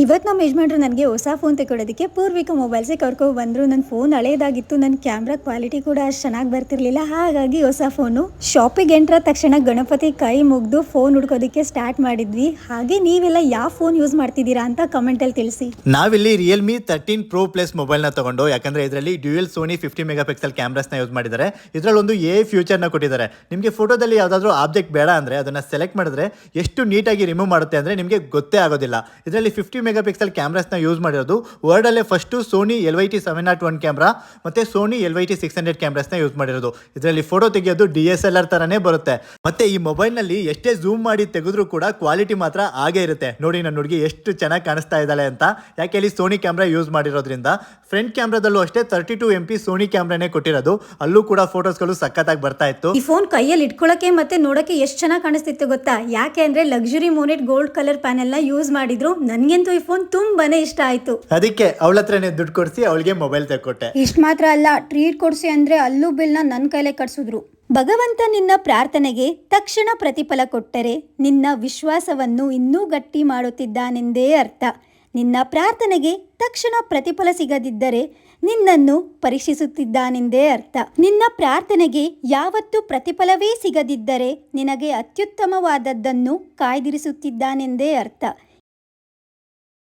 ಇವತ್ತು ನಮ್ಮ ಯಜಮಾನ್ರು ನನಗೆ ಹೊಸ ಫೋನ್ ತೆಗೊಳ್ಳೋದಕ್ಕೆ ಪೂರ್ವಿಕ ಮೊಬೈಲ್ಸೇ ಕರ್ಕೊಂಡು ಬಂದರು. ನನ್ನ ಫೋನ್ ಹಳೇದಾಗಿತ್ತು ನನ್ನ ಕ್ಯಾಮ್ರಾ ಕ್ವಾಲಿಟಿ ಕೂಡ ಅಷ್ಟು ಚೆನ್ನಾಗಿ ಬರ್ತಿರ್ಲಿಲ್ಲ. ಹಾಗಾಗಿ ಹೊಸ ಫೋನು ಶಾಪಿಗೆ ಎಂಟ್ರ ತಕ್ಷಣ ಗಣಪತಿ ಕೈ ಮುಗಿದು ಫೋನ್ ಹುಡ್ಕೋದಕ್ಕೆ ಸ್ಟಾರ್ಟ್ ಮಾಡಿದ್ವಿ. ಹಾಗೆ ನೀವೆಲ್ಲ ಯಾವ ಫೋನ್ ಯೂಸ್ ಮಾಡ್ತಿದ್ದೀರಾ ಅಂತ ಕಮೆಂಟಲ್ಲಿ ತಿಳಿಸಿ. ನಾವಿಲ್ಲಿ ರಿಯಲ್ಮಿ ತರ್ಟೀನ್ ಪ್ರೋ ಪ್ಲಸ್ ಮೊಬೈಲ್ನ ತಗೊಂಡು, ಯಾಕಂದ್ರೆ ಇದರಲ್ಲಿ dual Sony fifty mega pixel ಕ್ಯಾಮ್ರಾಸ್ನ use ಮಾಡಿದ್ದಾರೆ. ಇದರಲ್ಲಿ ಒಂದು ಎ ಫ್ಯೂಚರ್ನ ಕೊಟ್ಟಿದ್ದಾರೆ. ನಿಮಗೆ ಫೋಟೋದಲ್ಲಿ ಯಾವುದಾದ್ರೂ ಆಬ್ಜೆಕ್ಟ್ ಬೇಡ ಅಂದರೆ ಅದನ್ನು ಸೆಲೆಕ್ಟ್ ಮಾಡಿದ್ರೆ ಎಷ್ಟು ನೀಟಾಗಿ ರಿಮೂವ್ ಮಾಡುತ್ತೆ ಅಂದರೆ ನಿಮಗೆ ಗೊತ್ತೇ ಆಗೋದಿಲ್ಲ. ಇದರಲ್ಲಿ ಫಿಫ್ಟಿ ಮೆಗಾ ಪಿಕ್ಸೆಲ್ ಕ್ಯಾಮ್ರಾಸ್ನ ಯೂಸ್ ಮಾಡಿರೋದು ವರ್ಲ್ಡಲ್ಲೇ first Sony L Y T seven nought one camera ಮತ್ತು Sony L Y T six hundred ಕ್ಯಾಮ್ರಾಸ್ನ use ಮಾಡಿರೋದು. ಇದರಲ್ಲಿ ಫೋಟೋ ತೆಗೆಯೋದು ಡಿ ಎಸ್ ಎಲ್ ಆರ್ ಥರನೇ ಬರುತ್ತೆ. ಮತ್ತೆ ಈ ಮೊಬೈಲ್ನಲ್ಲಿ ಎಷ್ಟೇ ಝೂಮ್ ಮಾಡಿ ತೆಗೆದ್ರೂ ಕೂಡ ಕ್ವಾಲಿಟಿ ಮಾತ್ರ ಹಾಗೇ ಇರುತ್ತೆ. ನೋಡಿ ನನ್ನ ಹುಡುಗಿ ಎಷ್ಟು ಚೆನ್ನಾಗಿ ಕಾಣಿಸ್ತಾ ಇದ್ದಾಳೆ ಅಂತ. ಯಾಕೆ ಇಲ್ಲಿ ಸೋನಿ ಕ್ಯಾಮ್ರಾ ಯೂಸ್ ಮಾಡಿರೋದ್ರಿಂದ. ಫ್ರಂಟ್ ಕ್ಯಾಮ್ರಾದಲ್ಲೂ ಅಷ್ಟೇ thirty two M P Sony ಕ್ಯಾಮ್ರಾನೇ ಕೊಟ್ಟಿರೋದು. ಅಲ್ಲೂ ಕೂಡ ಫೋಟೋಸ್ಗಳು ಸಖತ್ತಾಗಿ ಬರ್ತಾ ಇತ್ತು. ಈ ಫೋನ್ ಕೈಯಲ್ಲಿ ಇಟ್ಕೊಳ್ಳೋಕೆ ಮತ್ತೆ ನೋಡೋಕೆ ಎಷ್ಟು ಚೆನ್ನಾಗಿ ಕಾಣಿಸ್ತಿತ್ತು ಗೊತ್ತಾ? ಯಾಕೆ ಅಂದ್ರೆ ಲಕ್ಸುರಿ ಮೋನೆಟ್ ಗೋಲ್ಡ್ ಕಲರ್ ಪ್ಯಾನೆಲ್ಲ ಯೂಸ್ ಮಾಡಿದ್ರು. ನನಗಂತೂ ಈ ಫೋನ್ ತುಂಬಾನೇ ಇಷ್ಟ ಆಯ್ತು. ಅದಕ್ಕೆ ಅವಳ ಹತ್ರನೇ ದುಡ್ಡು ಕೊಡಿಸಿ ಅವಳಿಗೆ ಮೊಬೈಲ್ ತಕ್ಕೊಟ್ಟೆ. ಇಷ್ಟ ಮಾತ್ರ ಅಲ್ಲ ಟ್ರೀಟ್ ಕೊಡ್ಸಿ ಅಂದ್ರೆ ಅಲ್ಲೂ ಬಿಲ್ನ ನನ್ನ ಕೈಲೇ ಕಟ್ಸಿದ್ರು. ಭಗವಂತ ನಿನ್ನ ಪ್ರಾರ್ಥನೆಗೆ ತಕ್ಷಣ ಪ್ರತಿಫಲ ಕೊಟ್ಟರೆ ನಿನ್ನ ವಿಶ್ವಾಸವನ್ನು ಇನ್ನೂ ಗಟ್ಟಿ ಮಾಡುತ್ತಿದ್ದಾನೆಂದೇ ಅರ್ಥ. ನಿನ್ನ ಪ್ರಾರ್ಥನೆಗೆ ತಕ್ಷಣ ಪ್ರತಿಫಲ ಸಿಗದಿದ್ದರೆ ನಿನ್ನನ್ನು ಪರೀಕ್ಷಿಸುತ್ತಿದ್ದಾನೆಂದೇ ಅರ್ಥ. ನಿನ್ನ ಪ್ರಾರ್ಥನೆಗೆ ಯಾವತ್ತು ಪ್ರತಿಫಲವೇ ಸಿಗದಿದ್ದರೆ ನಿನಗೆ ಅತ್ಯುತ್ತಮವಾದದ್ದನ್ನು ಕಾಯ್ದಿರಿಸುತ್ತಿದ್ದಾನೆಂದೇ ಅರ್ಥ.